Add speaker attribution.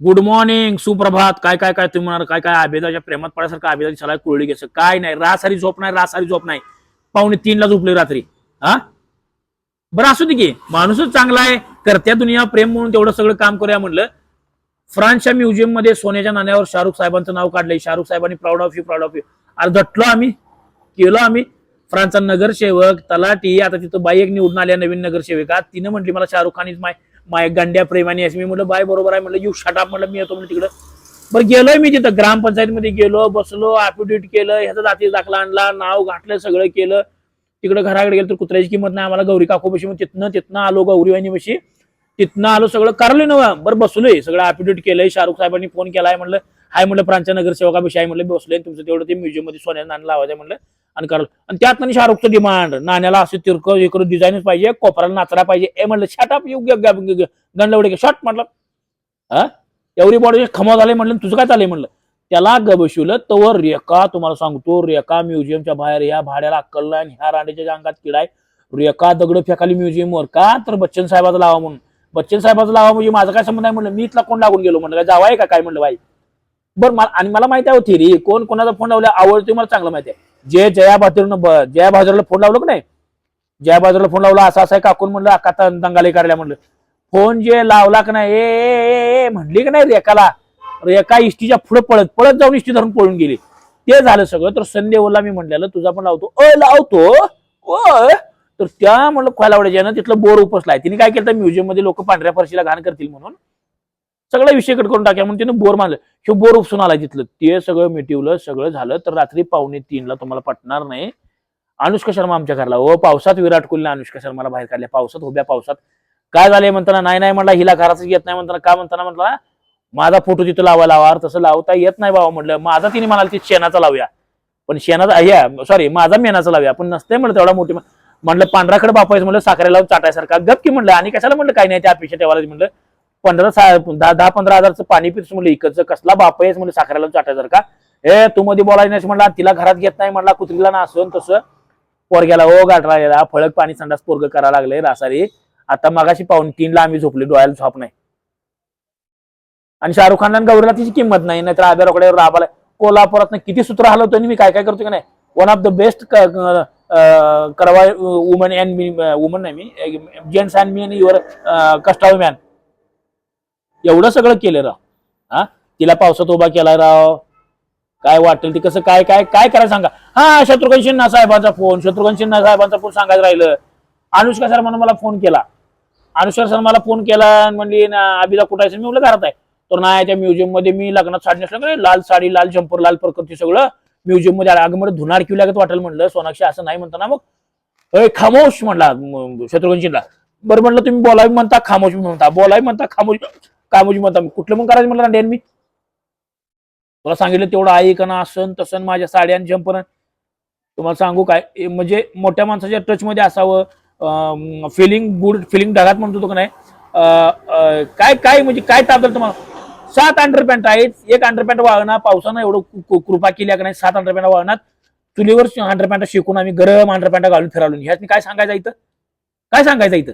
Speaker 1: Good morning सुप्रभात. काय काय काय तुम्ही म्हणाल? काय काय? आबेदाच्या प्रेमात पडासारखं आबेदाची सलाह कुळली घ्यायचं काय नाही. रासारी झोप नाही रासारी झोप नाही. पावणे तीनला झोपले रात्री. हा? बरं असू दे की. माणूसच चांगला आहे. करत्या दुनिया प्रेम म्हणून तेवढं सगळं काम करूया म्हणलं. फ्रान्सच्या म्युझियममध्ये सोन्याच्या नाण्यावर शाहरुख साहेबांचं नाव काढलंय. शाहरुख साहेबांनी proud of you proud of you अरे झटलो आम्ही. केलो आम्ही. फ्रान्सचा नगरसेवक तलाटी आता तिथं बाई एक निवडून आल्या नवीन नगरसेविका. तिनं म्हटली मला Shahrukh Khan is my my गंड्या प्रेमाने असं मी म्हटलं बाय बरोबर आहे. म्हटलं यू शटाप म्हटलं मी येतो म्हणलं तिकडं. बरं गेलोय मी तिथं. ग्रामपंचायतीमध्ये गेलो बसलो ॲफिडेविट केलं ह्याचा जाती दाखला आणला नाव घातलं सगळं केलं. तिकडं घराकडे गेलं तर कुत्र्याची किंमत नाही. आम्हाला गौरी काकूपाशी मग तिथनं तिथनं आलो गौरीवाणी बशी तिथनं आलो सगळं. करलोय ना बरं बसलोय. सगळं ॲफिडेविट केलंय. शाहरुख साहेबांनी फोन केलाय. म्हणलं हाय म्हणलं प्रांतच्या नगरसेवकापाशी आहे. म्हणलं बसलोय. तुमचं तेवढं ते म्युझियममध्ये सोन्याचं नाणं लावायचं म्हणलं आणि करलं. आणि त्यात आणि शाहरुखचं डिमांड नाण्याला असं तिरक इकडं डिझाईनच पाहिजे कोपराला नाचरा पाहिजे. ए म्हणलं शटाप योग्य गंडवडे शॉट म्हटलं. हा? एवढी बॉडी खमा झाले म्हणलं तुझं काय चाललंय म्हणलं त्याला गबशिवलं तवर रेखा तुम्हाला सांगतो रेखा म्युझियमच्या बाहेर या भाड्याला अक्कलला आणि ह्या रांडेच्या अंगात किडाय रेखा दगड फेकाली म्युझियमवर का? तर बच्चन साहेबाचा लावा म्हणून. बच्चन साहेबाचा लावा म्हणजे माझा काय संबंध आहे म्हणलं मी इथला कोण लागून गेलो म्हणलं काय जावाय का? काय म्हणलं बाई? बरं मला आणि मला माहिती आहे हो, थिरी कोण कोणाचा फोन लावला? आवडते मला चांगलं माहिती आहे. जे जया बहादूरनं जया बहादूरला फोन लावलं का नाही? जया बहादूरला फोन लावला असा असा काकून म्हणलं अक्का दंगाले करायला म्हणलं. फोन जे लावला का नाही ए, म्हणली का नाही रेकाला रेका इष्टीच्या पुढे पळत पळत जाऊन इष्टी धरून पळून गेली. ते झालं सगळं तर संदेवला मी म्हणलेलं तुझा पण लावतो. अ लावतो? अ तर त्या म्हणलं खोयला आवडायच्या तिथलं बोर उपसलाय. तिने काय केलं म्युझियममध्ये लोक पांढऱ्या फरशीला घाण करतील म्हणून सगळा विषय कट करून टाक्या म्हणून तिने बोर मारलं हे बोर उपसून आला तिथलं. ते सगळं मिटिवलं सगळं झालं. तर रात्री पावणे तीनला तुम्हाला पटणार नाही. अनुष्का शर्मा आमच्या घरला. ओ पावसात विराट कोहलीने अनुष्का शर्माला बाहेर काढल्या पावसात उभ्या पावसात. काय झालंय म्हणताना? नाही नाही म्हणला. हिला घराचं येत नाही म्हणताना. का म्हणताना म्हटला? माझा फोटो तिथं लावा लावा. तसं लावता येत नाही बाबा म्हटलं. माझा तिने म्हणाल ती शेणाचा लावूया. पण शेणाचा या सॉरी माझा मेनाचा लावूया. पण नसते म्हणलं तेवढा मोठी म्हणलं पांढराकडे बापायचं म्हणलं साखरेला लावून चाटायसारखा. गप की म्हणलं आणि कशाला म्हणलं काही नाही त्या अपेक्षा ठेवायला म्हणलं पंधरा दहा दहा पंधरा हजारचं पाणी पिरस म्हणलं इकडचं कसला बाप आहेस म्हणलं साखरेला का. हे तू मध्ये बोलायचं नाही म्हणला तिला घरात घेत नाही म्हणला कुत्रीला ना असं तसं. पोरग्याला ओ गाठला गेला फळक पाणी संडास पोरग करायला लागले रासारी. आता मगाशी पाहून तीनला आम्ही झोपले डोळ्याला झोप नाही. आणि शाहरुख खानला आणि गौरीला तिची किंमत नाही नाहीतर आब्या रोकड्यावर राबाला कोल्हापुरात किती सूत्र हलवतो आणि मी काय काय करतो की नाही? वन ऑफ द बेस्ट करवा वुमन अँड मी वुमन नाही मी जेंट्स अँड मी आणि युअर कस्टाव मॅन एवढं सगळं केलं राव. हा? तिला पावसात उभा केला राव. काय वाटेल ते कसं काय काय काय करायला सांगा. हा शत्रुघ्न सिन्हा साहेबांचा फोन शत्रुघ्न सिन्हा साहेबांचा फोन सांगायचं राहिलं. अनुष्का शर्मानं मला फोन केला. अनुष्का शर्माला फोन केला आणि म्हणली ना अभिला कुठायचं मी म्हटलं घरात आहे. तर नाही त्या म्युझियममध्ये मी लग्नात साडी नसलं लाल साडी लाल जम्पर लाल प्रकृती सगळं. म्युझियममध्ये आलं. अगं म्हणलं धुनार किव लागत वाटेल म्हणलं सोनाक्षी असं नाही म्हणताना मग अय खामोश म्हणला शत्रुघ्न सिन्हा बरं म्हणलं तुम्ही बोलावी म्हणता खामोश म्हणता. बोलावी म्हणता खामोश. खामोश म्हणता कुठलं मग करायचं म्हणलं ना मी तुला सांगितलं तेवढं आई का ना असं तसन माझ्या साड्या आणि तुम्हाला सांगू काय म्हणजे मोठ्या माणसाच्या टच मध्ये असावं फिलिंग गुड फिलिंग ढगात म्हणतो तो का नाही काय काय म्हणजे काय चालतं तुम्हाला? सात अंडरपॅन्ट आहेत एक अंडरपॅन्ट वाळणार पावसानं एवढं कृपा केली का नाही सात अंडरपॅन्ट वाळणार चुलीवर अंडरपॅन्ट शिकून आम्ही गरम अंडरपॅन्ट घालून फिरावलो ह्यात काय सांगायचं इथं? काय सांगायचं इथं?